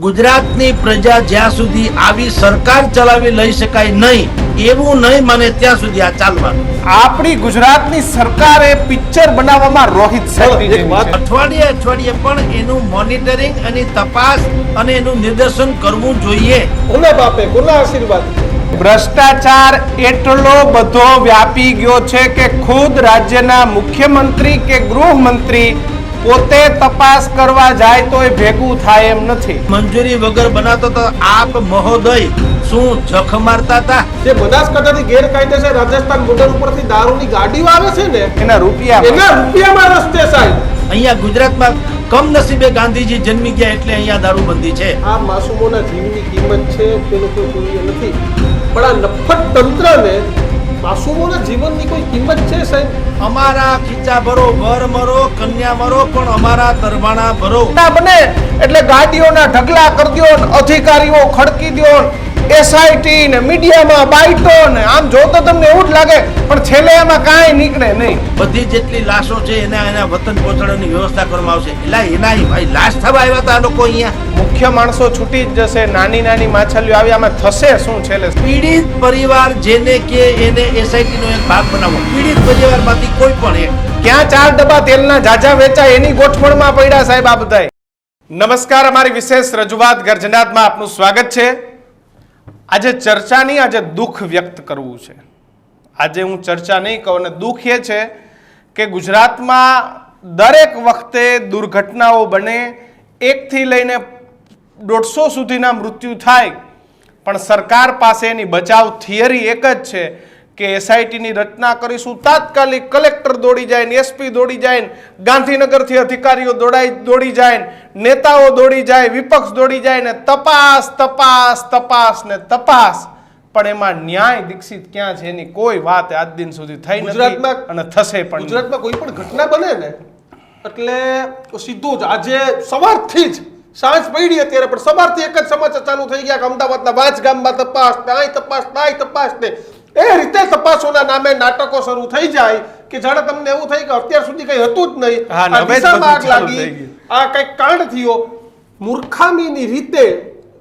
ગુજરાતની પ્રજા જ્યાં સુધી આવી સરકાર ચલાવી લઈ શકાય નહીં એવું નહીં મને ત્યાં સુધી આ ચાલવાનું. આપણી ગુજરાતની સરકારે પિક્ચર બનાવવામાં રોહિત શેટ્ટી અઠવાડિયે અઠવાડિયે પણ એનું મોનિટરિંગ અને તપાસ અને એનું નિર્દેશન કરવું જોઈએ. કોના બાપે કોના આશીર્વાદ? ભ્રષ્ટાચાર એટલો બધો વ્યાપી ગયો છે કે ખુદ રાજ્યના મુખ્યમંત્રી કે ગૃહમંત્રી પોતે તપાસ કરવા જાય તો એ ભેગું થાય એમ નથી. મંજૂરી વગર બનાતો તો આપ મહોદય શું જખ મારતા હતા? જે બનાસકાંઠાથી ગેરકાયદેસર રાજસ્થાન બોર્ડર ઉપરથી દારૂની ગાડીઓ આવે છે ને એના રૂપિયા એના રૂપિયામાં રસ્તે સાહેબ. અહીંયા ગુજરાતમાં કમનસીબે ગાંધીજી જન્મી ગયા એટલે અહીંયા દારૂબંધી છે. આ માસૂમોના જીવની કિંમત છે તેનો કોઈ નથી. પણ આ નફટ તંત્રને માસૂમોના જીવનની કોઈ કિંમત છે સાહેબ? અમારા ખીચા ભરો વર મરો કન્યા મરો પણ અમારા તરવાણા ભરો. ના બને એટલે ગાડીઓના ઢગલા કરી દો ને અધિકારીઓ ખડકી દ્યો ને એસઆઈટી ને મીડિયામાં બાઈટો ને આમ જોતો તમને એવું જ લાગે પણ છેલ્લે એમાં કાંઈ નીકળે નહીં. બધી જેટલી લાશો છે એના એના વતન પહોંચાડવાની વ્યવસ્થા કરવામાં આવશે. એટલે એના ભાઈ લાશ થવા આવ્યા હતા લોકો અહીંયા. મુખ્ય માણસો છૂટી જ જશે નાની નાની માછલીઓ આવી આમાં થશે શું છેલ્લે? પીડિત પરિવાર જેને કે એને એસઆઈટી નો એક ભાગ બનાવો. પીડિત પરિવારમાંથી કોઈ પણ એક. ક્યાં ચાર ડબ્બા તેલના જાજા વેચાય એની ગોઠવણમાં પડ્યા સાહેબ આ બધાય. નમસ્કાર અમારી વિશેષ રજૂઆત ગર્જનાથમાં આપનું સ્વાગત છે. આજે ચર્ચાની આજે દુઃખ વ્યક્ત કરવું છે. આજે હું ચર્ચા નહીં કહું અને દુઃખ એ છે કે ગુજરાતમાં દરેક વખતે દુર્ઘટનાઓ બને, એકથી લઈને દોઢસો સુધીના મૃત્યુ થાય, પણ સરકાર પાસે એની બચાવ થિયરી એક જ છે કે એસઆઈટીની રચના કરીશું. તાત્કાલિક કલેક્ટર દોડી જાય ને એસપી દોડી જાય ને ગાંધીનગરથી અધિકારીઓ દોડાઈ દોડી જાય ને નેતાઓ દોડી જાય વિપક્ષ દોડી જાય ને તપાસ તપાસ તપાસ ને તપાસ. પણ એમાં ન્યાય દીક્ષિત ક્યાં છે એની કોઈ વાત આજ દિન સુધી થઈ ગુજરાતમાં- અને થશે પણ. ગુજરાતમાં કોઈ પણ ઘટના બને ને એટલે સીધું જ આજે સવારથી જ સાંજ પડી અત્યારે પણ સવારથી એક જ સમાચાર ચાલુ થઈ ગયા કે અમદાવાદના વાંચ ગામમાં તપાસ ને અહીં તપાસ ને અહીં તપાસ ને. એ રીતે તપાસોના નામે નાટકો શરૂ થઈ જાય કે જાણે તમને એવું થાય કે અત્યાર સુધી કઈ હતું જ નહીં. દિશામાં લાગી. આ કંઈક કાંડ થયો. મૂર્ખામીની રીતે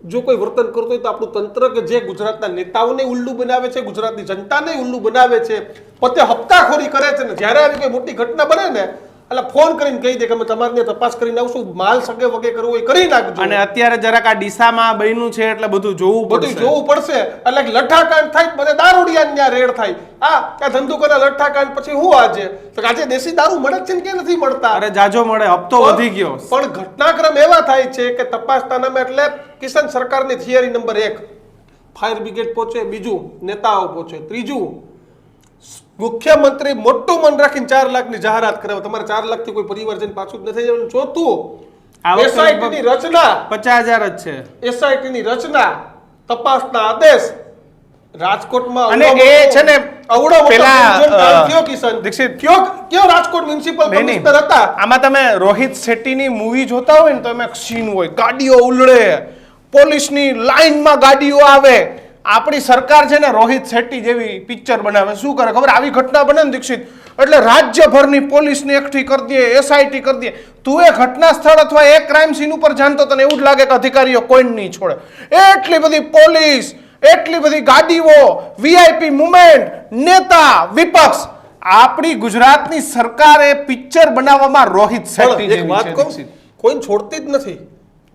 જો કોઈ વર્તન કરતો હોય તો આપણું તંત્ર કે જે ગુજરાતના નેતાઓને ઉલ્લુ બનાવે છે ગુજરાતની જનતાને ઉલ્લુ બનાવે છે પોતે હપ્તાખોરી કરે છે ને જ્યારે આવી કોઈ મોટી ઘટના બને ને એટલે ફોન કરીને કહી દે કે અમે તમારી તપાસ કરીને આવશું માલ સગે વગે કરવું એ કરી નાખજો. અને અત્યારે જરાક આ ડીસામાં બન્યું છે એટલે બધું જોવું બધું જોવું પડશે. એટલે લઠ્ઠાકાંડ થાય બધે દારૂડિયા ત્યાં રેડ થાય. આ આ કરે લઠ્ઠાકાંડ પછી હું આજે? તો આજે દેશી દારૂ મળે છે ને કે નથી મળતા? અરે જાજો મળે હપ્તો વધી ગયો. પણ ઘટનાક્રમ એવા થાય છે કે તપાસના નામે એટલે કિશન સરકારની થિયરી નંબર એક. ફાયર બ્રિગેડ પહોંચે બીજું નેતાઓ પહોંચે ત્રીજું મુખ્યમંત્રી મોટું મન રાખીને ચાર લાખની જાહેરાત કરે તમારે ચાર લાખથી કોઈ પરિવાર જઈને પાછું જ નથી જવાનું ચોથું આ એસઆઈટી ની રચના પચાસ હજાર જ છે. એસઆઈટી ની રચના તપાસના આદેશ રાજકોટમાં અને એ છે ને પેલા, થયો કિશન. દીક્ષિત. કયો કયો રાજકોટ મ્યુનિસિપલ. કમિશનર હતા. આમાં તમે રોહિત શેટ્ટીની મૂવી જોતા હોય ને તો એમાં સીન હોય. ગાડીઓ ઉલળે. પોલીસની લાઈનમાં ગાડીઓ આવે. આપણી સરકાર છે ને રોહિત શેટ્ટી જેવી પિક્ચર બનાવે. શું કરે ખબર? આવી ઘટના બને ને દીક્ષિત. એટલે રાજ્યભરની પોલીસને એકઠી કરી દે એસઆઈટી કરી દે. તું એ ઘટના સ્થળ અથવા એ ક્રાઇમ સીન ઉપર જાણતો તને એવું જ લાગે કે અધિકારીઓ કોઈ નહીં છોડે. એટલી બધી પોલીસ એટલી બધી ગાડીઓ વીઆઈપી મુમેન્ટ નેતા વિપક્ષ આપણી ગુજરાતની સરકારે પિક્ચર બનાવવામાં રોહિત શેટ્ટી જેવી વાત કહું દીક્ષિત. કોઈ છોડતી જ નથી.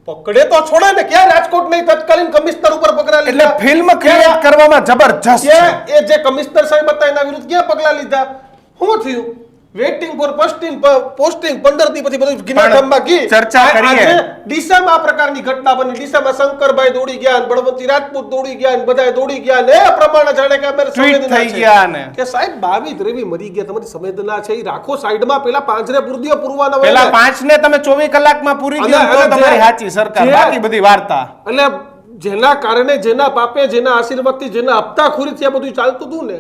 પકડે તો છોડે ને. ક્યાં રાજકોટ નહીં તત્કાલીન કમિશનર ઉપર પગલા એટલે લીધા? ફિલ્મ ક્રિએટ કરવામાં જબરજસ્ત એ જે કમિશનર સાહેબ હતા એના વિરુદ્ધ ક્યાં પગલા લીધા? શું થયું? વેઇટિંગ ફોર પોસ્ટિંગ પોસ્ટિંગ 15 થી પછી બધું ગિના ગિનાધામમાં ગઈ ચર્ચા કરીએ. ડીસામાં આ પ્રકારની ઘટના બની ડીસામાં શંકરભાઈ દોડી ગયા બળવંતી રાજપૂત દોડી ગયા ને બધાય દોડી ગયા ને પ્રમાણે જાણે કે અમે સંવેદના થઈ. ગયા ને. કે સાહેબ બાવી દ્રેવી મરી ગયા તમારી સંવેદના છે એ રાખો સાઈડમાં પેલા પાંજરે પૂરદીઓ પૂરવાના પેલા ને. પાંચ ને તમે ચોવીસ કલાકમાં પૂરી દો તો તમારી સાચી સરકાર બાકી બધી વાર્તા એટલે જેના કારણે જેના પાપે જેના આશીર્વાદથી જેના હપ્તાખોરીથી આ બધું ચાલતું હતું ને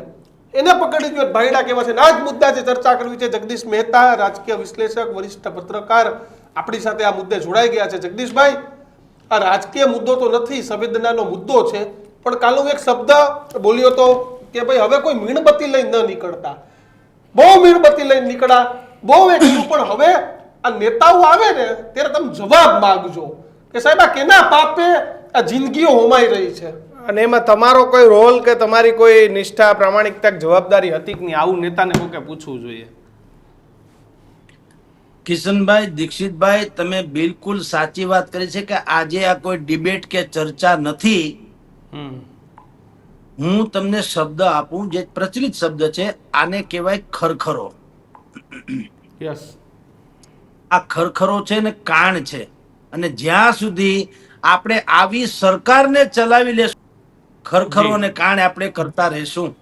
એને પકડી ગયો ભાઈડા કેવા છે? આ જ મુદ્દા જે ચર્ચા કરવી છે જગદીશ મહેતા, રાજકીય વિશ્લેષક, વરિષ્ઠ પત્રકાર. આપણી સાથે આ મુદ્દે જોડાઈ ગયા છે. જગદીશભાઈ, આ રાજકીય મુદ્દો તો નથી, સંવેદનાનો મુદ્દો છે. પણ કાલો એક શબ્દ બોલ્યો તો કે ભાઈ, હવે કોઈ મીણબત્તી લઈને ન નીકળતા. બહુ મીણબત્તી લઈને નીકળ્યા. બહુ એક પણ હવે આ નેતાઓ આવે ને, ત્યારે તમે જવાબ માંગજો. કે સાહેબ, આ કેના પાપે આ જિંદગીઓ હોમાઈ રહી છે? અને એમાં તમારો કોઈ રોલ કે તમારી કોઈ નિષ્ઠા પ્રામાણિકતા જવાબદારી હતી કે નહીં? આવું નેતાને કોકે પૂછવું જોઈએ? કિશનભાઈ દીક્ષિતભાઈ તમે બિલકુલ સાચી વાત કરી છે કે આજે આ કોઈ ડિબેટ કે ચર્ચા નથી. હું તમને શબ્દ આપું જે પ્રચલિત શબ્દ છે આને કહેવાય ખરખરો. યસ. આ ખરખરો છે ને કાણ છે. અને જ્યાં સુધી આપણે આવી સરકારને ચલાવી લેશું ખરખરો જી. અને કાણ આપણે કરતા રહેશું.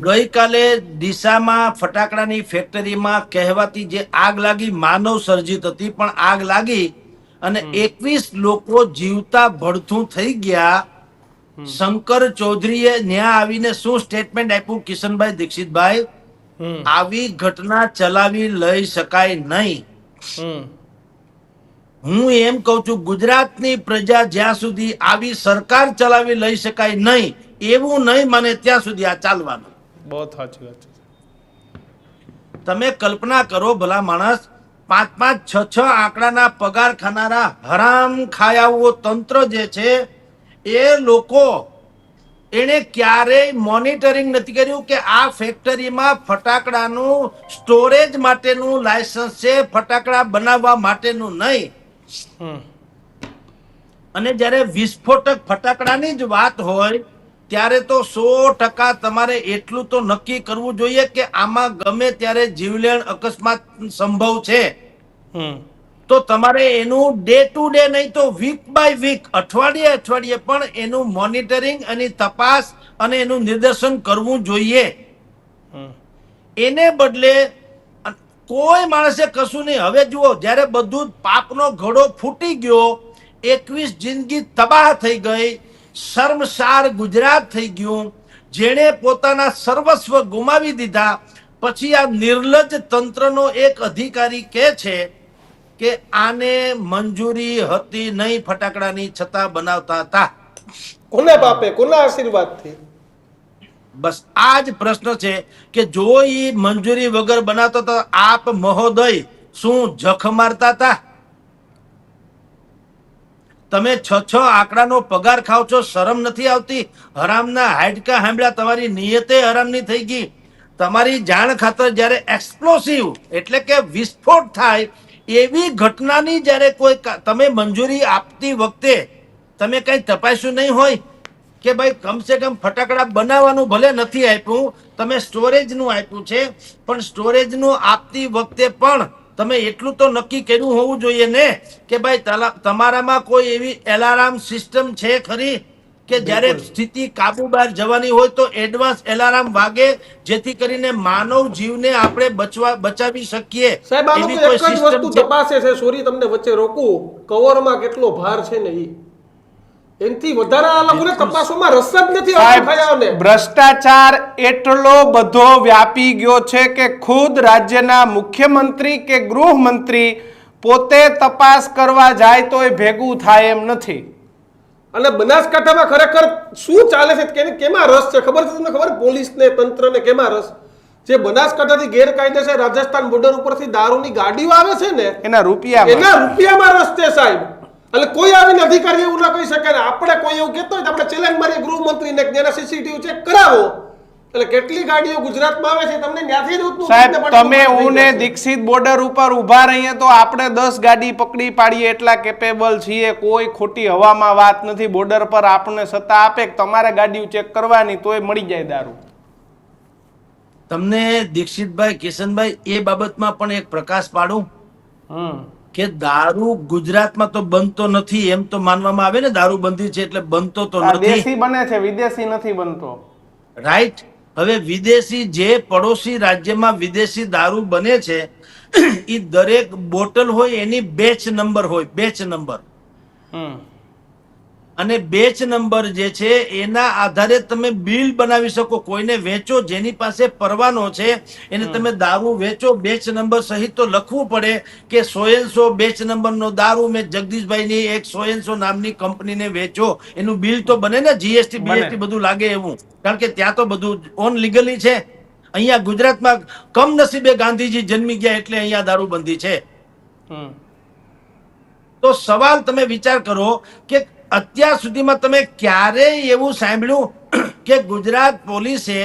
ગઈકાલે દિશામાં ફટાકડાની ફેક્ટરીમાં કહેવાતી જે આગ લાગી માનવ સર્જિત હતી પણ આગ લાગી અને એકવીસ લોકો જીવતા ભડથું થઈ ગયા. શંકર ચૌધરીએ ન્યા આવીને શું સ્ટેટમેન્ટ આપ્યું કિશનભાઈ દીક્ષિતભાઈ? આવી ઘટના ચલાવી લઈ શકાય નહીં. હમ. હું એમ કહું છું ગુજરાતની પ્રજા જ્યાં સુધી આવી સરકાર ચલાવી લઈ શકાય નહીં એવું નહીં મને ત્યાં સુધી આ ચાલવાનું. બહુ સાચી વાત તમે કલ્પના કરો ભલા માણસ પાંચ પાંચ છ છ આંકડાના પગાર ખાનારા હરામ ખાયાઓ તંત્ર જે છે એ લોકો એને ક્યારેય મોનિટરિંગ નથી કર્યું કે આ ફેક્ટરીમાં ફટાકડાનું સ્ટોરેજ માટેનું લાયસન્સ છે ફટાકડા બનાવવા માટેનું નહીં. અને જ્યારે વિસ્ફોટક ફટાકડાની જ વાત હોય ત્યારે તો સો ટકા તમારે એટલું તો નક્કી કરવું જોઈએ કે આમાં ગમે ત્યારે જીવલેણ અકસ્માત સંભવ છે. તો તમારે એનું ડે ટુ ડે નહીં તો વીક બાય વીક અઠવાડિયે અઠવાડિયે પણ એનું મોનિટરિંગ અને તપાસ અને એનું નિદર્શન કરવું જોઈએ. એને બદલે કોઈ માણસે કશું નહીં. હવે જુઓ, જ્યારે બધું પાપનો ઘડો ફૂટી ગયો, એકવીસ જિંદગી તબાહ થઈ ગઈ, શર્મસાર ગુજરાત થઈ ગયું, જેણે પોતાના સર્વસ્વ ગુમાવી દીધા, પછી આ નિર્લજ્જ તંત્રનો એક અધિકારી કહે છે કે આને મંજૂરી હતી નહીં ફટાકડાની, છતાં બનાવતા હતા. કોને પાપે? કોના આશીર્વાદથી? બસ આ જ પ્રશ્ન છે કે જો ઈ મંજૂરી વગર બનાવતો તો આપ મહોદય શું જખ મારતા હતા? તમે છ છ આંકડાનો પગાર ખાવ છો, શરમ નથી આવતી? હરામના હાડકા હાંભળ્યા તમારી નિયતે હરામની થઈ ગઈ. તમારી જાણ ખાતર જ્યારે એક્સપ્લોસિવ એટલે કે વિસ્ફોટ થાય, એવી ઘટનાની જ્યારે કોઈ તમે મંજૂરી આપતી વખતે તમે કઈ તપાસ્યું નહીં હોય? કે ભાઈ કમસે કમ ફટાકડા બનાવવાનું ભલે નથી આપ્યું તમે સ્ટોરેજનું આપ્યું છે પણ સ્ટોરેજનું આપતી વખતે પણ તમે એટલું તો નક્કી કર્યું હોવું જોઈએ ને કે ભાઈ તમારામાં કોઈ એવી એલાર્મ સિસ્ટમ છે ખરી? કે જ્યારે સ્થિતિ કાબુ બહાર જવાની હોય તો એડવાન્સ એલાર્મ વાગે જેથી કરીને માનવ જીવને આપણે બચવા બચાવી શકીએ. સાહેબ આ એક જ વસ્તુ તપાસે છે સોરી તમને વચ્ચે રોકું. કવરમાં કેટલો ભાર છે ને ઈ? એનથી વધારે આ લોકોને તપાસોમાં રસ જ નથી સાહેબ ભ્રષ્ટાચાર એટલો બધો વ્યાપી ગયો છે કે ખુદ રાજ્યના મુખ્યમંત્રી કે ગૃહમંત્રી પોતે તપાસ કરવા જાય તો એ ભેગું થાય એમ નથી. અને બનાસકાંઠામાં ખરેખર શું ચાલે છે કે કેમાં રસ છે? ખબર છે તમને ખબર? પોલીસને તંત્રને કેમાં રસ? જે બનાસકાંઠાથી ગેરકાયદેસર રાજસ્થાન બોર્ડર ઉપરથી દારૂની ગાડીઓ આવે છે ને એના રૂપિયા એના રૂપિયામાં રસ છે સાહેબ. એટલે કોઈ આવીને અધિકારી એવું ના કહી શકે ને આપણે કોઈ એવું કહેતો હોય તો આપણે ચેલેન્જ મારીએ. ગૃહમંત્રીને જેના સીસીટીવી ચેક કરાવો. એટલે કેટલી ગાડીઓ ગુજરાતમાં આવે છે તમને ત્યાંથી જ સાહેબ તમે હું. દીક્ષિત બોર્ડર ઉપર ઊભા રહીએ તો આપણે દસ ગાડી પકડી પાડીએ એટલા કેપેબલ છીએ. કોઈ ખોટી હવામાં વાત નથી. બોર્ડર પર આપણને સત્તા આપે તમારે ગાડીઓ ચેક કરવાની તોય મળી જાય દારૂ. તમને દીક્ષિતભાઈ કિશનભાઈ એ બાબતમાં પણ એક પ્રકાશ પાડું. હમ. કે દારૂ ગુજરાતમાં તો બનતો નથી એમ તો માનવામાં આવે ને દારૂ બંધી છે એટલે બનતો તો નથી. દેશી બને છે વિદેશી નથી બનતો. રાઈટ હવે વિદેશી જે પડોશી રાજ્યમાં વિદેશી દારૂ બને છે એ દરેક બોટલ હોય એની બેચ નંબર હોય બેચ નંબર હમ. અને બેચ નંબર જે છે એના આધારે તમે બિલ બનાવી શકો. કોઈને વેચો જેની પાસે પરવાનો છે એને તમે દારૂ વેચો. બેચ નંબર સહિત તો લખવું પડે કે સોયનસો બેચ નંબરનો દારૂ મેં જગદીશભાઈની એક સોયનસો નામની કંપનીને વેચો. એનું બિલ તો બને ને જીએસટી. બીએસટી બધું લાગે એવું. કારણ કે ત્યાં તો બધું ઓન લીગલી છે. અહીંયા ગુજરાતમાં કમનસીબે ગાંધીજી જન્મી ગયા એટલે અહીંયા દારૂબંધી છે. તો સવાલ તમે વિચાર કરો કે અત્યાર સુધીમાં તમે ક્યારેય એવું સાંભળ્યું કે ગુજરાત પોલીસે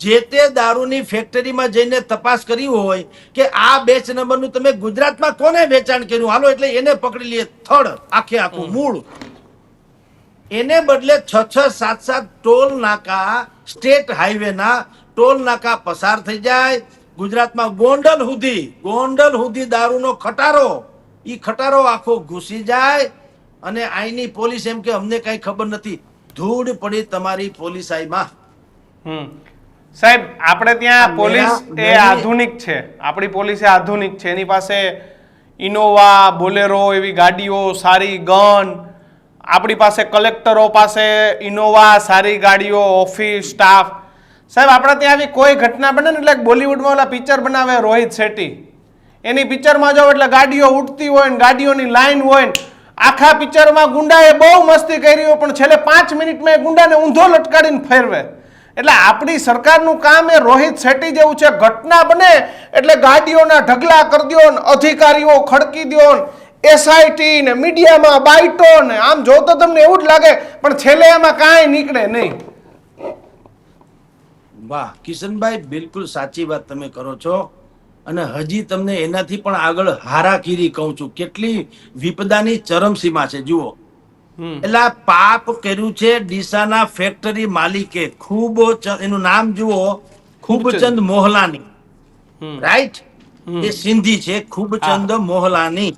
જે તે દારૂની ફેક્ટરીમાં જઈને તપાસ કરી હોય કે આ બેચ નંબરનું તમે ગુજરાતમાં કોને વેચાણ કર્યું? હાલો એટલે એને પકડી લઈએ થડ આખે આખું મૂળ. એને બદલે છ છ સાત સાત ટોલ નાકા સ્ટેટ હાઈવેના ટોલ નાકા પસાર થઈ જાય. ગુજરાતમાં ગોંડલ સુધી ગોંડલ સુધી દારૂનો ખટારો ઈ ખટારો આખો ઘૂસી જાય. અને આઈની પોલીસ એમ કે અમને કઈ ખબર નથી. ધૂળ પડી તમારી પોલીસ આઈમાં હમ. સાહેબ આપણે ત્યાં પોલીસ એ આધુનિક છે. આપણી પોલીસ એ આધુનિક છે. એની પાસે ઇનોવા બોલેરો એવી ગાડીઓ સારી ગન આપણી પાસે કલેક્ટરો પાસે ઇનોવા સારી ગાડીઓ ઓફિસ સ્ટાફ. સાહેબ આપણે ત્યાં આવી કોઈ ઘટના બને ને એટલે બોલિવૂડમાં ઓલા પિક્ચર બનાવે રોહિત શેટ્ટી. એની પિક્ચરમાં જાઓ એટલે ગાડીઓ ઉડતી હોય ને ગાડીઓની લાઈન હોય ને આખા પિક્ચરમાં ગુંડાએ બહુ મસ્તી કરી હોય, પણ છેલ્લે પાંચ મિનિટમાં એ ગુંડાને ઊંધો લટકાડીને ફેરવે. એટલે આપણી સરકારનું કામ એ રોહિત શેટ્ટી જેવું છે. ઘટના બને એટલે ગાડીઓના ઢગલા કરી દો ને અધિકારીઓ ખડકી દો ને એસઆઈટી ને મીડિયામાં બાઇટો ને આમ જો તો તમને એવું જ લાગે, પણ છેલ્લે એમાં કાંઈ નીકળે નહીં. વાહ, કિશનભાઈ, બિલકુલ સાચી વાત તમે કરો છો. અને હજી તમને એનાથી પણ આગળ હારાકીરી કહું છું. કેટલી વિપદાની ચરમસીમા છે જુઓ. એટલે પાપ કર્યું છે ડીસાના ફેક્ટરી માલિકે. ખૂબ એનું નામ જુઓ ખૂબચંદ મોહલાની. રાઈટ? એ સિંધી છે ખૂબચંદ મોહલાની.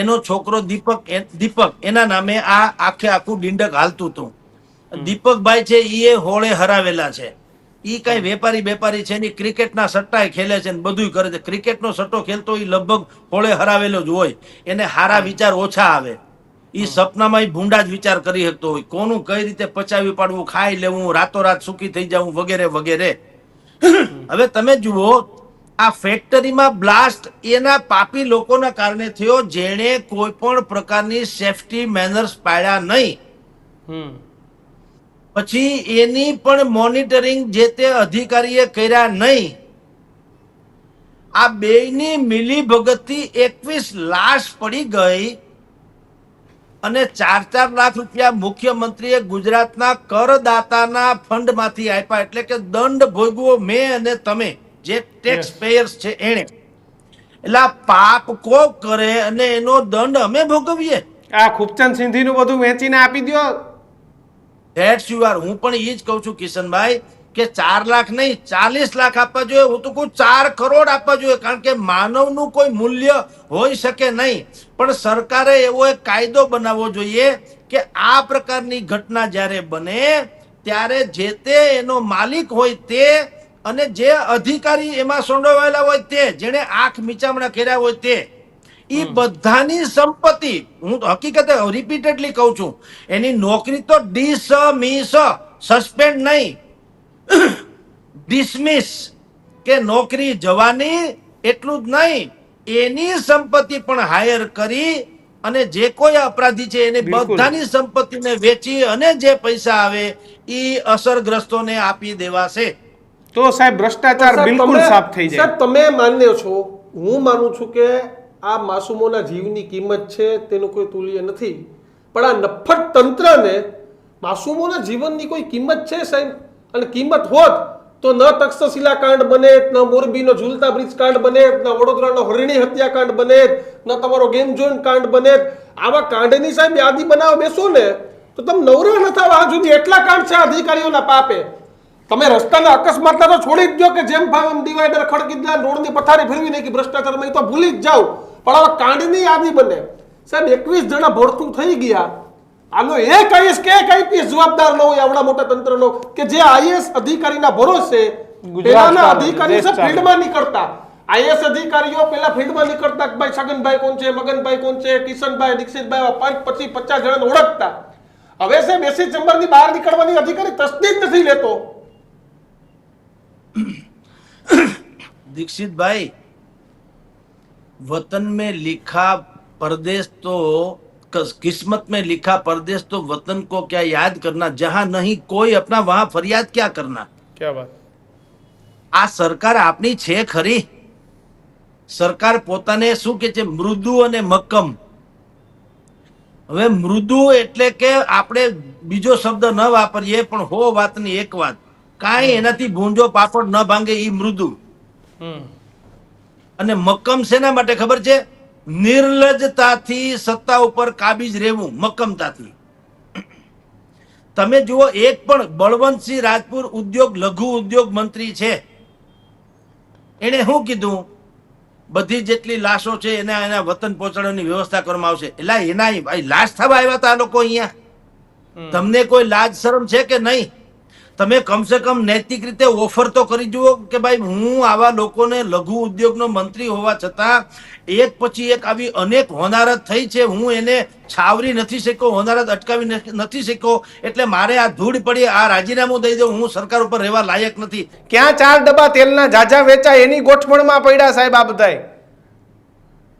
એનો છોકરો દીપક દીપક એના નામે આ આખે આખું ડિંડક હાલતું હતું. દીપકભાઈ છે એ હોળે હરાવેલા છે. ઈ કઈ વેપારી વેપારી છે ની ક્રિકેટના સટ્ટાએ ખેલે છે ને બધું કરે છે. ક્રિકેટનો સટ્ટો ખેલતો એ લગભગ હોળે હરાવેલો જ હોય. એને હારા વિચાર ઓછા આવે. એ સપનામાં ભૂંડા જ વિચાર કરી શકતો હોય. કોનું કઈ રીતે પચાવી પાડવું ખાઈ લેવું રાતોરાત સુખી થઈ જવું વગેરે વગેરે. હવે તમે જુઓ આ ફેક્ટરીમાં બ્લાસ્ટ એના પાપી લોકોના કારણે થયો જેણે કોઈ પણ પ્રકારની સેફટી મેનર્સ પાડ્યા નહીં. પછી એની પણ મોનિટરિંગ જે તે અધિકારીએ કર્યા નહીં. આ બેયની મિલી ભગતથી એકવીસ લાશ પડી ગઈ અને ચાર ચાર લાખ રૂપિયા મુખ્યમંત્રીએ ગુજરાતના કરદાતાના ફંડમાંથી આપ્યા. એટલે કે દંડ ભોગવો મેં અને તમે જે ટેક્સ પેયર્સ છે એણે. એટલે પાપ કોક કરે અને એનો દંડ અમે ભોગવીએ. આ ખૂબચંદ સિંધીનું બધું વેચીને આપી દ્યો. ધેટ્સ યુ આર હું પણ એ જ કહું છું, કિશનભાઈ, કે ચાર લાખ નહીં, ચાલીસ લાખ આપવા જોઈએ. હું તો કહું ચાર કરોડ આપવા જોઈએ, કારણ કે માનવનું કોઈ મૂલ્ય હોઈ શકે નહીં. પણ સરકારે એવો એક કાયદો બનાવવો જોઈએ કે આ પ્રકારની ઘટના જ્યારે બને, ત્યારે જે તે એનો માલિક હોય તે અને જે અધિકારી એમાં સંડોવાયેલા હોય તે, જેણે આંખ મીચામણા કર્યા હોય તે ઈ બધાની સંપત્તિ. હું હકીકતે રિપીટેડલી કહું છું. એની નોકરી તો ડીસ મિસ સસ્પેન્ડ નહીં. ડિસમિસ કે નોકરી જવાની એટલું જ નહીં. એની સંપત્તિ પણ હાયર કરી અને જે કોઈ અપરાધી છે એને. બધાની સંપત્તિને વેચી અને જે પૈસા આવે એ અસરગ્રસ્તોને આપી દેવાશે. તો સાહેબ ભ્રષ્ટાચાર બિલકુલ સાફ થઈ જાય. સાહેબ તમે માન્ય છો. હું માનું છું કે આ માસૂમોના જીવની કિંમત છે, તેનું કોઈ તુલ્ય નથી. પણ આ નફ્ફટ તંત્રને માસૂમોના જીવનની કોઈ કિંમત છે, સાહેબ? અને કિંમત હોત તો ન તક્ષશિલા કાંડ બને, ન મોરબીનો ઝુલતા બ્રિજ કાંડ બને, ન વડોદરાનો હરણી હત્યાકાંડ બને, ન તમારો ગેમ ઝોન કાંડ બને. આવા કાંડની સાહેબ યાદી બનાવ બેસો ને, તો તમે નવરા ન આ સુધી એટલા કાંડ છે અધિકારીઓના પાપે. તમે રસ્તાના અકસ્માતના તો છોડી જ દો કે જેમ ભાવ એમ ડિવાઈડર ખડકી દીધા રોડની પથારી ફેરવી નાખી ભ્રષ્ટાચારમાં એ તો ભૂલી જ જાવ પણ હવે કાંડની યાદી બને. સાહેબ એકવીસ જણા ભરતું થઈ ગયા. આનો એ આઈએસ કે એક આઈપીએસ જવાબદાર ન હોય આવડા મોટા તંત્રનો કે જે આઈએસ અધિકારીના ભરોસે પેલાના અધિકારી છે ફિલ્ડમાં નીકળતા. આઈએસ અધિકારીઓ પેલા ફિલ્ડમાં નીકળતા કે ભાઈ છગનભાઈ કોણ છે મગનભાઈ કોણ છે કિશનભાઈ દીક્ષિતભાઈ પાંચ પછી પચાસ જણાને ઓળખતા. હવે સાહેબ એસી ચેમ્બરની બહાર નીકળવાની અધિકારી તસ્દી નથી લેતો. दीक्षित भाई वतन में लिखा परदेश तो कस- किस्मत में लिखा परदेश तो वतन को क्या याद करना जहां नहीं कोई अपना वहां फरियाद क्या करना ક્યાં વાત આ સરકાર આપની છે ખરી સરકાર પોતાને શું કે છે મૃદુ અને મક્કમ હવે મૃદુ એટલે કે આપણે બીજો શબ્દ ન વાપરીએ પણ હો વાતની એક વાત કાંઈ એનાથી ભૂંજો પાપડ ન ભાંગે ઈ મૃદુ હમ અને મક્કમ શેના માટે ખબર છે? નિર્લજતાથી સત્તા ઉપર કાબીજ રહેવું મક્કમતાથી. તમે જુઓ એક પણ બળવંતસિંહ રાજપુર ઉદ્યોગ લઘુ ઉદ્યોગ મંત્રી છે. એણે શું કીધું? બધી જેટલી લાશો છે એના એના વતન પહોંચાડવાની વ્યવસ્થા કરવામાં આવશે. એટલે એના ભાઈ લાશ થવા આવ્યા હતા આ લોકો અહીંયા. તમને કોઈ લાજ શરમ છે કે નહીં? તમે કમસે કમ નૈતિક રીતે ઓફર તો કરી જુઓ કે ભાઈ હું આવા લોકોને લઘુ ઉદ્યોગનો મંત્રી હોવા છતાં એક પછી એક આવી અનેક હોનારત થઈ છે. હું એને છાવરી નથી શક્યો હોનારત અટકાવી નથી- શક્યો. એટલે મારે આ ધૂળ પડી આ રાજીનામું દઈ દઉં. હું સરકાર ઉપર રહેવા લાયક નથી. ક્યાં ચાર ડબ્બા તેલના જાજા વેચાય એની ગોઠવણમાં પડ્યા સાહેબ આ બધાય?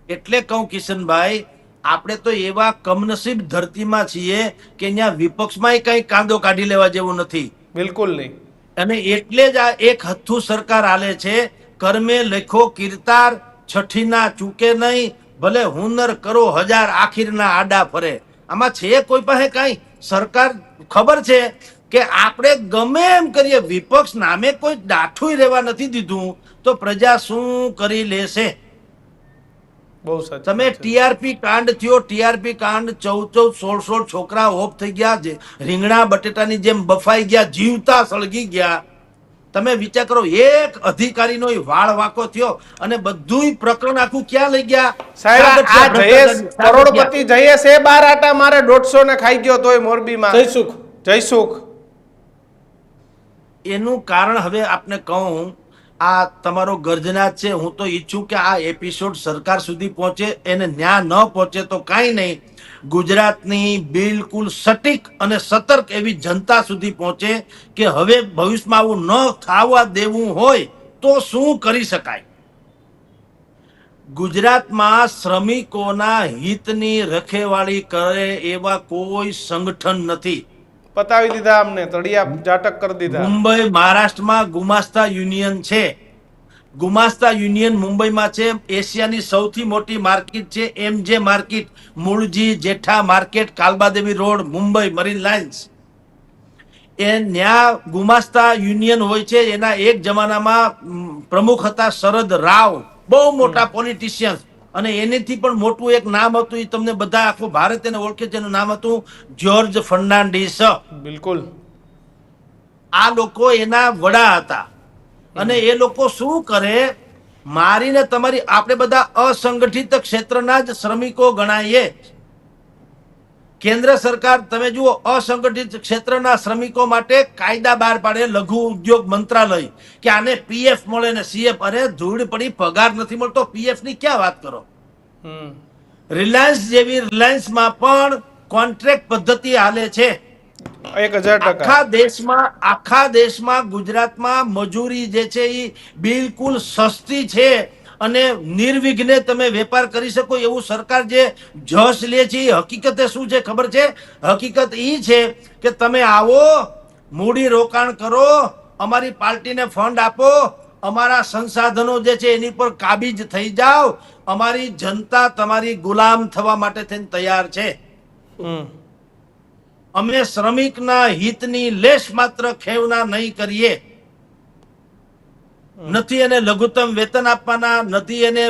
એટલે કહું કિશનભાઈ આપણે તો એવા કમનસીબ ધરતીમાં છીએ કે અહીંયા વિપક્ષમાંય કઈ કાંદો કાઢી લેવા જેવું નથી. બિલકુલ નહીં. અને એટલે જ આ એક હથ્થું સરકાર આલે છે, કર્મે લખો કીર્તાર, છઠ્ઠીના ચૂકે નહીં, ભલે હુનર કરો હજાર આખીરના આડા ફરે. આમાં છે કોઈ પાસે કાંઈ? સરકાર ખબર છે કે આપણે ગમે એમ કરીએ, વિપક્ષ નામે કોઈ ડાઠું રહેવા નથી દીધું, તો પ્રજા શું કરી લેશે? બહુ સાચું તમે ટીઆરપી કાંડ થયો ટીઆરપી કાંડ ચૌદ ચૌદ સોળ સોળ છોકરા ઓફ થઈ ગયા રીંગણા બટેટાની જેમ બફાઈ ગયા જીવતા સળગી ગયા. તમે વિચાર કરો એક અધિકારીનો વાળ વાકો થયો અને બધુંય પ્રકરણ આખું ક્યાં લઈ ગયા? સાહેબ આ જયેશ કરોડપતિ જયેશ એ બાર આટા મારે દોઢસો ને ખાઈ ગયો તોય મોરબીમાં. જયસુખ જયસુખ એનું કારણ હવે આપને કહું આ તમારો ગર્જના છે. હું તો ઈચ્છું કે આ એપિસોડ સરકાર સુધી પહોંચે, એને ન્યાય ન પહોંચે તો કાંઈ નહીં. ગુજરાતની બિલકુલ સટીક અને સતર્ક એવી જનતા સુધી પહોંચે કે હવે ભવિષ્યમાં આવું ન થવા દેવું હોય તો શું કરી શકાય? ગુજરાતમાં શ્રમિકોના હિતની રખેવાળી કરે એવા કોઈ સંગઠન નથી. પતાવી દીધા અમને, તળિયા જાટક કરી દીધા. મુંબઈ મહારાષ્ટ્રમાં ગુમાસ્તા યુનિયન છે. ગુમાસ્તા યુનિયન મુંબઈમાં છે. એશિયાની સૌથી મોટી માર્કેટ છે, MJ market, Mulji, Jetha market, Kalbadevi road, Mumbai Marine Lines. એ ન્યા ગુમાસ્તા યુનિયન હોય છે, એના એક જમાનામાં પ્રમુખ હતા શરદ રાવ. બહુ મોટા પોલિટિશિયન્સ. અને એનેથી પણ મોટું એક નામ હતું એ તમને બધા આખું ભારત એને ઓળખે છે એનું નામ હતું જ્યોર્જ ફર્નાન્ડિસ. બિલકુલ. આ લોકો એના વડા હતા. અને એ લોકો શું કરે? મારીને તમારી આપણે બધા અસંગઠિત ક્ષેત્રના જ શ્રમિકો ગણાઈએ. કેન્દ્ર સરકાર તમે જુઓ અસંગઠિત ક્ષેત્રના શ્રમિકો માટે કાયદા બહાર પાડે લઘુ ઉદ્યોગ મંત્રાલય. કે આને પીએફ મળે ને સીએફ અરે ધૂળ પડી પગાર નથી મળતો પીએફની ક્યાં વાત કરો? હમ. રિલાયન્સ જેવી રિલાયન્સમાં પણ કોન્ટ્રાક્ટ પદ્ધતિ હાલે છે. આખા દેશમાં આખા દેશમાં ગુજરાતમાં મજૂરી જે છે એ બિલકુલ સસ્તી છે. અને નિર્વિઘ્ને તમે વેપાર કરી શકો એવું સરકાર જે જશ લે છે એ હકીકતે શું છે ખબર છે? હકીકત એ છે કે તમે આવો મૂડી રોકાણ કરો અમારી પાર્ટીને ફંડ આપો અમારા સંસાધનો જે છે એની પર કાબીજ થઈ જાઓ અમારી જનતા તમારી ગુલામ થવા માટે થઈને તૈયાર છે. અમે શ્રમિકના હિતની લેશ માત્ર ખેવના નહીં કરીએ. નથી એને લઘુત્તમ વેતન આપવાના, નથી એને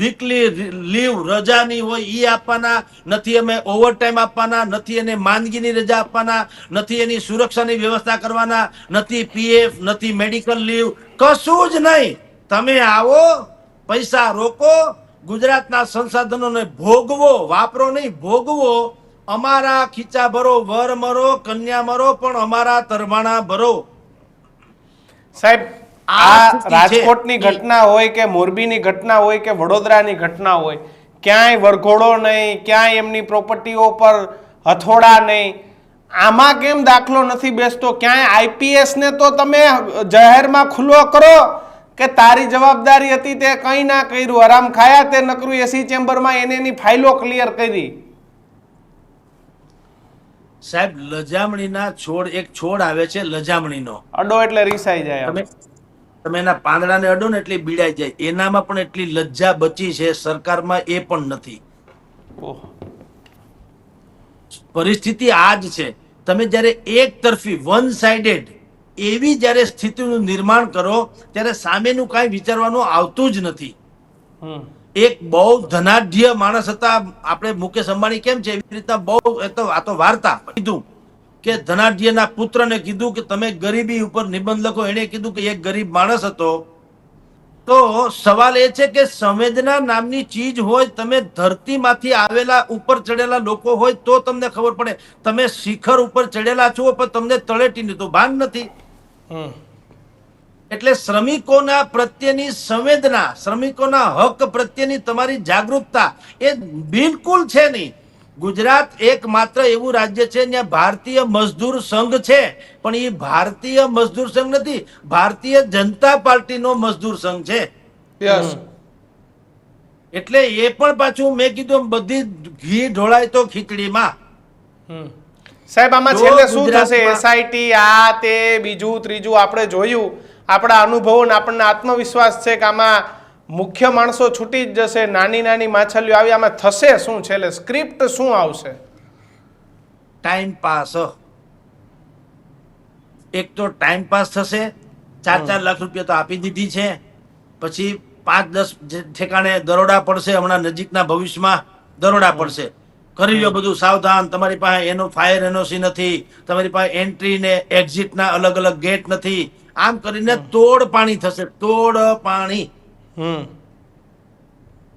વીકલી લીવ રજાની હોય ઈ આપવાના, નથી અમે ઓવરટાઈમ આપવાના, નથી એને માંદગીની રજા આપવાના, નથી એની સુરક્ષાની વ્યવસ્થા કરવાના, નથી પીએફ નથી મેડિકલ લીવ કશું જ નહીં. તમે આવો, પૈસા રોકો, ગુજરાતના સંસાધનોને ભોગવો, વાપરો નહીં, ભોગવો. અમારા ખીચા ભરો વર મરો કન્યા મરો પણ અમારા તરવાણા ભરો. સાહેબ આ રાજકોટની ઘટના હોય કે મોરબીની ઘટના હોય કે વડોદરાની ઘટના હોય ક્યાંય વરઘોડો નહીં ક્યાંય એમની પ્રોપર્ટીઓ પર હથોડા નહીં આમાં કેમ દાખલો નથી બેસતો? ક્યાંય આઈપીએસ ને તો તમે જાહેરમાં ખુલ્લો કરો કે તારી જવાબદારી હતી તે કંઈ ના કર્યું આરામ ખાયા તે નકરું એસી ચેમ્બરમાં એને એની ફાઇલો ક્લિયર કરી. સાહેબ લજામણીના છોડ એક છોડ આવે છે લજામણીનો. અડો એટલે રીસાઈ જાય તમે તમે એના પાંદડાને અડો ને એટલે બીડાઈ જાય. એનામાં પણ એટલી લજ્જા બચી છે સરકારમાં એ પણ નથી. પરિસ્થિતિ આ જ છે. તમે જ્યારે એક તરફી વન સાઇડેડ એવી જ્યારે સ્થિતિનું નિર્માણ કરો ત્યારે સામેનું કાંઈ વિચારવાનું આવતું જ નથી. એક બહુ ધનાઢ્ય માણસ હતા. આપણે મુકેશ અંબાણી કેમ છે? એવી રીતના બહુ એ તો આ તો વાર્તા કીધું. કે ધનાઢ્યના પુત્રને કીધું કે તમે ગરીબી ઉપર નિબંધ લખો એણે કીધું કે એક ગરીબ માણસ હતો. તો સવાલ એ છે કે સંવેદના નામની ચીજ હોય તમે ધરતીમાંથી આવેલા ઉપર ચડેલા લોકો હોય તો તમને ખબર પડે. તમે શિખર ઉપર ચડેલા છો પણ તમને તળેટીની તો ભાન નથી. એટલે શ્રમિકોના પ્રત્યેની સંવેદના શ્રમિકોના હક પ્રત્યેની તમારી જાગૃતતા એ બિલકુલ છે નહીં. ગુજરાત એકમાત્ર એવું રાજ્ય છે જ્યાં ભારતીય મજદૂર સંઘ છે. પણ એ ભારતીય મજદૂર સંઘ નથી ભારતીય જનતા પાર્ટીનો મજદૂર સંઘ છે. એટલે એ પણ પાછું મેં કીધું બધી ઘી ઢોળાય તો ખીચડીમાં. સાહેબ આમાં છેલ્લે શું થશે? એસઆઈટી આ તે બીજું ત્રીજું આપણે જોયું. આપણા અનુભવો આપણને આત્મવિશ્વાસ છે કે આમાં મુખ્ય માણસો છૂટી જ જશે નાની નાની માછલીઓ આવી આમાં થશે શું? છેલ્લે સ્ક્રિપ્ટ શું આવશે? ટાઈમ પાસ એક તો ટાઈમ પાસ થશે ચાર ચાર લાખ રૂપિયા તો આપી દીધી છે. પછી પાંચ દસ ઠેકાણે દરોડા પડશે હમણાં નજીકના ભવિષ્યમાં દરોડા પડશે. કરી લો બધું સાવધાન. તમારી પાસે એનો ફાયર એનઓસી નથી. તમારી પાસે એન્ટ્રી ને એક્ઝિટના અલગ અલગ ગેટ નથી. આમ કરીને તોડ પાણી થશે. તોડ પાણી.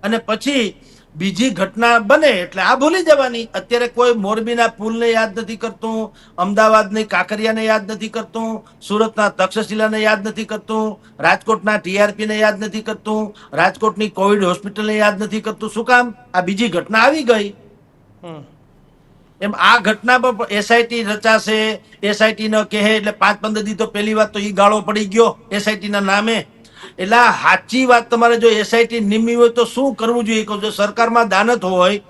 અને પછી બીજી ઘટના બને એટલે આ ભૂલી જવાની. અત્યારે કોઈ મોરબીના પુલને યાદ નથી કરતું અમદાવાદની કાંકરિયાને યાદ નથી કરતું સુરતના તક્ષશિલાને યાદ નથી કરતું રાજકોટના ટીઆરપીને યાદ નથી કરતું રાજકોટની કોવિડ હોસ્પિટલને યાદ નથી કરતું. શું કામ? આ બીજી ઘટના આવી ગઈ. હમ. એમ આ ઘટના પર એસઆઈટી રચાશે એસઆઈટી ન કહે એટલે પાંચ પંદર દી તો પહેલી વાત તો ઈ ગાળો પડી ગયો એસઆઈટી ના નામે. એટલે સાચી વાત તમારે જો એસઆઈટી નિમી હોય તો શું કરવું જોઈએ? કહું જો સરકારમાં દાનત હોય,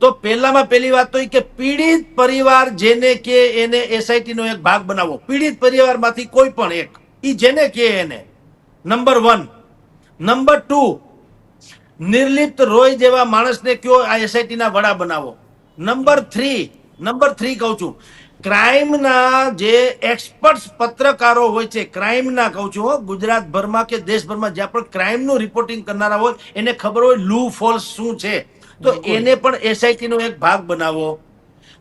તો પહેલામાં પહેલી વાત તો એ કે પીડિત પરિવાર જેને કે એને એસઆઈટી નો એક ભાગ બનાવો પીડિત પરિવારમાંથી કોઈ પણ એક, એ જેને કે એને. Number one number two Nirlipt Roy જેવા માણસને કયો આ એસઆઈટી ના વડા બનાવો? નંબર થ્રી નંબર થ્રી કહું છું ક્રાઇમના જે એક્સપર્ટ્સ પત્રકારો હોય છે ક્રાઇમના કહું છું હો, ગુજરાતભરમાં કે દેશભરમાં જ્યાં પણ ક્રાઇમનું રિપોર્ટિંગ કરનારા હોય એને ખબર હોય લૂ ફોલ્સ શું છે. તો એને પણ એસઆઈટીનો એક ભાગ બનાવો.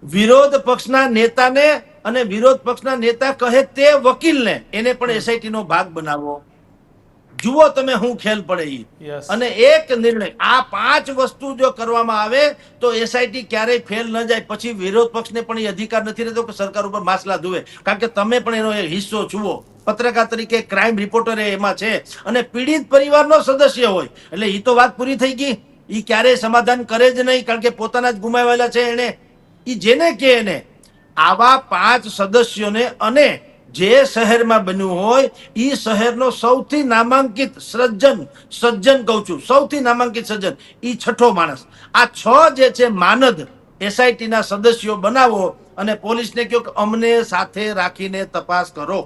વિરોધ પક્ષના નેતાને અને વિરોધ પક્ષના નેતા કહે તે વકીલને એને પણ એસઆઈટીનો ભાગ બનાવો. જુઓ તમે શું ખેલ પડે અને એક નિર્ણય આ પાંચ વસ્તુ જો કરવામાં આવે તો એસઆઈટી ક્યારેય ફેલ ન જાય. પછી વિરોધ પક્ષને પણ એ અધિકાર નથી રહેતો કે સરકાર ઉપર માસલા ધુવે. કારણ કે તમે પણ એનો એક હિસ્સો જુઓ. પત્રકાર તરીકે ક્રાઇમ રિપોર્ટર એમાં છે. અને પીડિત પરિવારનો સદસ્ય હોય. એટલે એ તો વાત પૂરી થઈ ગઈ. એ ક્યારેય સમાધાન કરે જ નહીં કારણ કે પોતાના જ ગુમાવેલા છે એને એ જેને કે એને આવા પાંચ સદસ્યોને અને જે શહેરમાં બન્યું હોય એ શહેરનો સૌથી નામાંકિત સજ્જન સજ્જન કહું છું સૌથી નામાંકિત સજ્જન એ છઠ્ઠો માણસ. આ છ જે છે માનદ એસઆઈટીના સદસ્યો બનાવો અને પોલીસને કહો કે અમને સાથે રાખીને તપાસ કરો.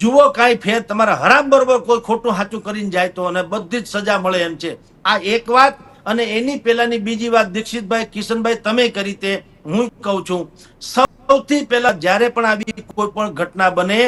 જુઓ કાંઈ ફેર તમારા હરામ બરોબર કોઈ ખોટું સાચું કરીને જાય તો અને બધી જ સજા મળે એમ છે. આ એક વાત અને એની પહેલાની બીજી વાત દીક્ષિતભાઈ કિશનભાઈ તમે કરી તે હું કહું છું. સૌથી પહેલા જ્યારે પણ આવી કોઈ પણ ઘટના બને,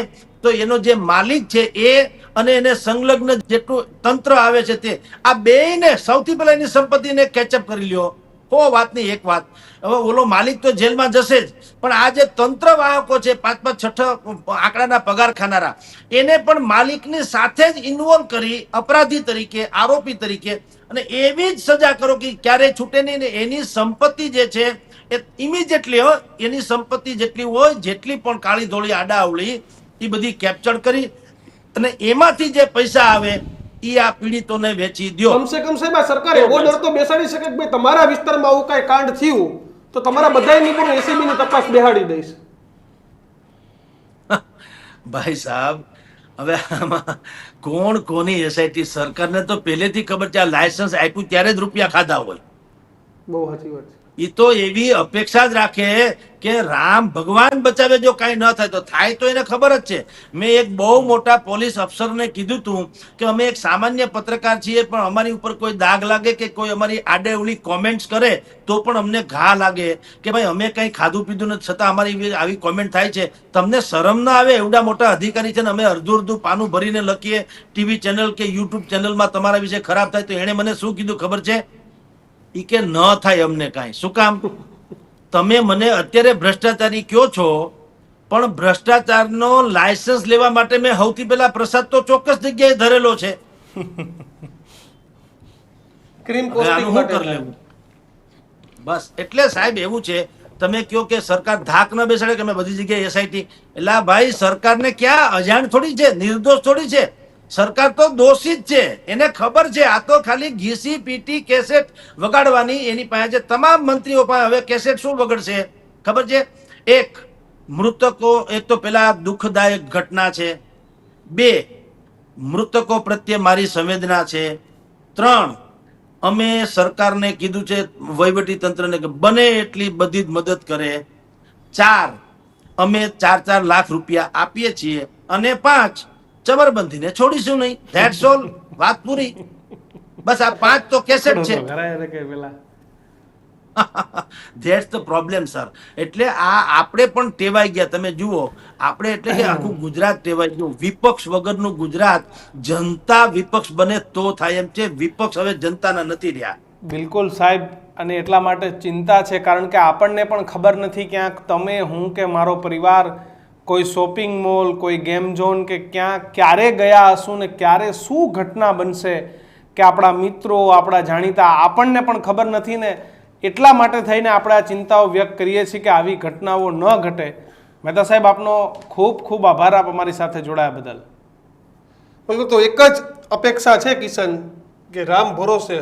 તો એનો જે માલિક છે એ અને એને સંલગ્ન જેટલું તંત્ર આવે છે તે, આ બેયને સૌથી પહેલા એની સંપત્તિને કેચઅપ કરી લ્યો. હો વાતની એક વાત. હવે ઓલો માલિક તો જેલમાં જશે જ, પણ આ જે તંત્ર વાહકો છે, પાંચ પાંચ છઠ્ઠ આંકડાના પગાર ખાનારા, એને પણ માલિકની સાથે જ ઇન્વોલ્વ કરી અપરાધી તરીકે, આરોપી તરીકે, અને એવી જ સજા કરો કે ક્યારેય છૂટે નહીં ને એની સંપત્તિ જે છે એ ઇમિડિયેટલી એની સંપત્તિ જેટલી હોય જેટલી પણ કાળી ધોળી આડાઅવળી એ બધી કેપ્ચર કરી અને એમાંથી જે પૈસા આવે એ આ પીડિતોને વેચી દ્યો. કમસે કમ સાહેબ સરકાર એવો ડર તો બેસાડી શકે કે ભાઈ તમારા વિસ્તારમાં આવું કાંઈ કાંડ થયું તો તમારા બધાની પણ એસીબી ની તપાસ બેહાડી દઈશ. ભાઈ સાહેબ હવે આમાં કોણ કોની એસઆઈટી સરકારને તો પહેલેથી ખબર છે આ લાયસન્સ આપ્યું ત્યારે જ રૂપિયા ખાધા હોય. બહુ સાચી વાત છે. એ તો એવી અપેક્ષા જ રાખે કે રામ ભગવાન બચાવે જો કાંઈ ન થાય તો થાય તો એને ખબર જ છે. મેં એક બહુ મોટા પોલીસ અફસરને કીધું તું કે અમે એક સામાન્ય પત્રકાર છીએ, પણ અમારી ઉપર કોઈ દાગ લાગે કે કોઈ અમારી આડેવળી કોમેન્ટ્સ કરે તો પણ અમને ઘા લાગે કે ભાઈ અમે કંઈ ખાધું પીધું નથી, છતાં અમારી આવી કોમેન્ટ થાય છે. તમને શરમ ના આવે એવડા મોટા અધિકારી છે ને અમે અડધું અડધું પાનું ભરીને લખીએ. ટીવી ચેનલ કે યુટ્યુબ ચેનલમાં તમારા વિશે ખરાબ થાય તો એણે મને શું કીધું ખબર છે? ઈ કે ન થાય અમને કાંઈ. શું કામ? તમે મને અત્યારે ભ્રષ્ટાચારી કયો છો? પણ ભ્રષ્ટાચારનો લાયસન્સ લેવા માટે મેં સૌથી પહેલા પ્રસાદ તો ચોક્કસ જગ્યાએ ધરેલો છે. ક્રીમ કરી લેવું? બસ એટલે સાહેબ એવું છે તમે કહો કે સરકાર ધાક ન બેસાડે કે અમે બધી જગ્યાએ એસઆઈટી એટલે ભાઈ સરકારને ક્યાં અજાણ થોડી છે નિર્દોષ થોડી છે? સરકાર તો દોષિત છે. એને ખબર છે, આ તો ખાલી ઘીસી, પીટી, કેસેટ વગાડવાની એની પાસે છે. તમામ મંત્રીઓ પાસે હવે કેસેટ શું વગડશે? ખબર છે? એક, મૃતકો, એક તો પેલા દુઃખદાયક ઘટના છે. બે, મૃતકો પ્રત્યે મારી સંવેદના છે. ત્રણ, અમે સરકારને કીધું છે વહીવટી તંત્રને કે બને એટલી બધી જ મદદ કરે. ચાર, અમે ચાર ચાર લાખ રૂપિયા આપીએ છીએ. અને પાંચ ચમરબંધીને છોડીશું નહીં. ધેટ્સ ઓલ વાત પૂરી. બસ આ પાંચ તો કેસેટ છે. ધેટ્સ ધ પ્રોબ્લેમ સર એટલે આ આપણે પણ ટેવાઈ ગયા. તમે જુઓ આપણે એટલે કે આખું ગુજરાત ટેવાઈ ગયું. વિપક્ષ વગરનું ગુજરાત જનતા વિપક્ષ બને તો થાય એમ છે. વિપક્ષ હવે જનતાના નથી રહ્યા. બિલકુલ સાહેબ. અને એટલા માટે ચિંતા છે. કારણ કે આપણને પણ ખબર નથી ક્યાંક તમે હું કે મારો પરિવાર કોઈ શોપિંગ મોલ, કોઈ ગેમ ઝોન કે ક્યાં, ક્યારે ગયા હશું ને ક્યારે શું ઘટના બનશે કે આપણા મિત્રો, આપણા જાણીતા આપણને પણ ખબર નથી ને, એટલા માટે થઈને આપણે આ ચિંતાઓ વ્યક્ત કરીએ છીએ કે આવી ઘટનાઓ ન ઘટે. મહેતા સાહેબ, આપનો ખૂબ ખૂબ આભાર આપ અમારી સાથે જોડાયા બદલ. બિલકુલ તો એક જ અપેક્ષા છે કિશન, કે રામ ભરોસે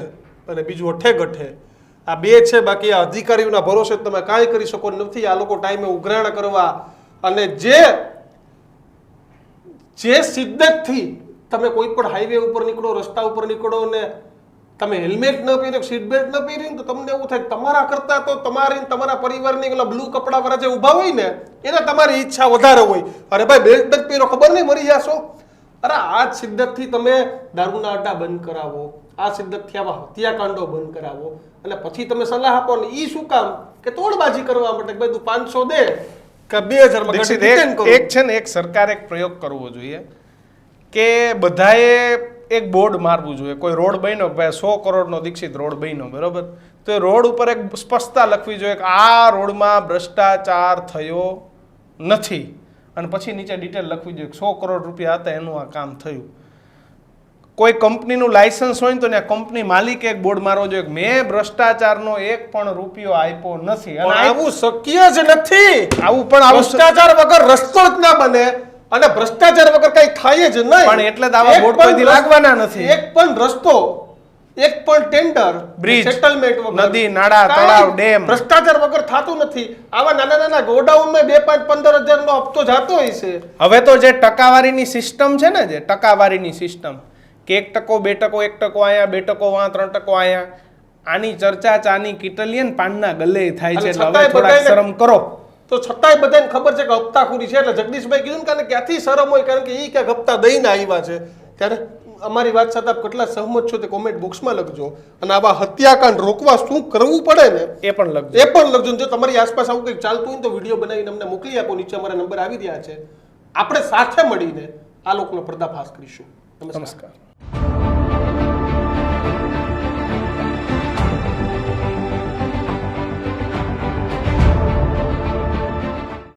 અને બીજું અઠે ગઠે. આ બે છે, બાકી આ અધિકારીઓના ભરોસે તમે કાંઈ કરી શકો નથી. આ લોકો ટાઈમે ઉઘરાણ કરવા અને જે જે શિદ્દતથી તમે કોઈ પણ હાઈવે ઉપર નીકળો, રસ્તા ઉપર નીકળો ને તમે હેલ્મેટ ન પહેર્યો સીટ બેલ્ટ ન પહેરી ને તો તમને એવું થાય તમારા કરતા તો તમારી તમારા પરિવારની ઓલા બ્લુ કપડા વાળા જે ઊભા હોય ને, એને તમારી ઈચ્છા વધારે હોય. અરે ભાઈ બેલ્ટ જ પહેરો ખબર નહીં મરી જાશો. અરે આ સિદ્ધતથી તમે દારૂના અડ્ડા બંધ કરાવો. આ સિદ્ધતથી આવા હત્યાકાંડો બંધ કરાવો. અને પછી તમે સલાહ આપો ને એ શું કામ? કે તોડબાજી કરવા માટે ભાઈ તું પાંચસો દે. કે બે હજારમાં એક છે ને એક સરકારે એક પ્રયોગ કરવો જોઈએ કે બધાએ એક બોર્ડ મારવું જોઈએ. કોઈ રોડ બન્યો ભાઈ સો કરોડનો દીક્ષિત રોડ બન્યો બરોબર? તો એ રોડ ઉપર એક સ્પષ્ટતા લખવી જોઈએ કે આ રોડમાં ભ્રષ્ટાચાર થયો નથી. અને પછી નીચે ડિટેલ લખવી જોઈએ સો કરોડ રૂપિયા હતા એનું આ કામ થયું. કોઈ કંપનીનું લાયસન્સ હોય ને તો કંપની માલિકે એક બોર્ડ મારવો જોઈએ. મેં ભ્રષ્ટાચારનો એક પણ રૂપિયો આપ્યો નથી. અને આવું શક્ય જ નથી. આવું પણ ભ્રષ્ટાચાર વગર રસ્તો જ ના બને અને ભ્રષ્ટાચાર વગર કઈ થાય જ નહીં. પણ એટલે આવા બોર્ડ પણ લાગવાના નથી. એક પણ રસ્તો એક પણ ટેન્ડર બ્રિજ, સેટલમેન્ટ વગર. નદી, નાળા, તળાવ, ડેમ. ભ્રષ્ટાચાર વગર થતું નથી. આવા નાના નાના ગોડાઉનમાં બે પાંચ પંદર હજાર નો હપ્તો જાતો હોય છે. હવે તો જે ટકાવારીની સિસ્ટમ છે ને જે ટકાવારીની સિસ્ટમ કે એક ટકો બે ટકો એક ટકો અહીંયા બે ટકો વાં ત્રણ ટકો અહીંયા આની ચર્ચા ચાની કિટલિયન પાનના ગલે થાય છે એટલે હવે શરમ કરો. તો છતાંય બધાને ખબર છે કે હપ્તાખોરી છે એટલે જગદીશભાઈ કીધું ને કે ક્યાંથી શરમ હોય? કારણ કે એ ક્યાંક હપ્તા દઈને આવ્યા છે. ત્યારે અમારી વાત સાથે આપ કેટલા સહમત છો તે કોમેન્ટ બોક્સમાં લખજો. અને આવા હત્યાકાંડ રોકવા શું કરવું પડે ને? એ પણ લખજો. એ પણ લખજો. જો તમારી આસપાસ આવું કંઈક ચાલતું હોય તો વીડિયો બનાવીને અમને મોકલી આપો. નીચે અમારા નંબર આવી રહ્યા છે. આપણે સાથે મળીને આ લોકોનો પર્દાફાશ કરીશું. નમસ્કાર.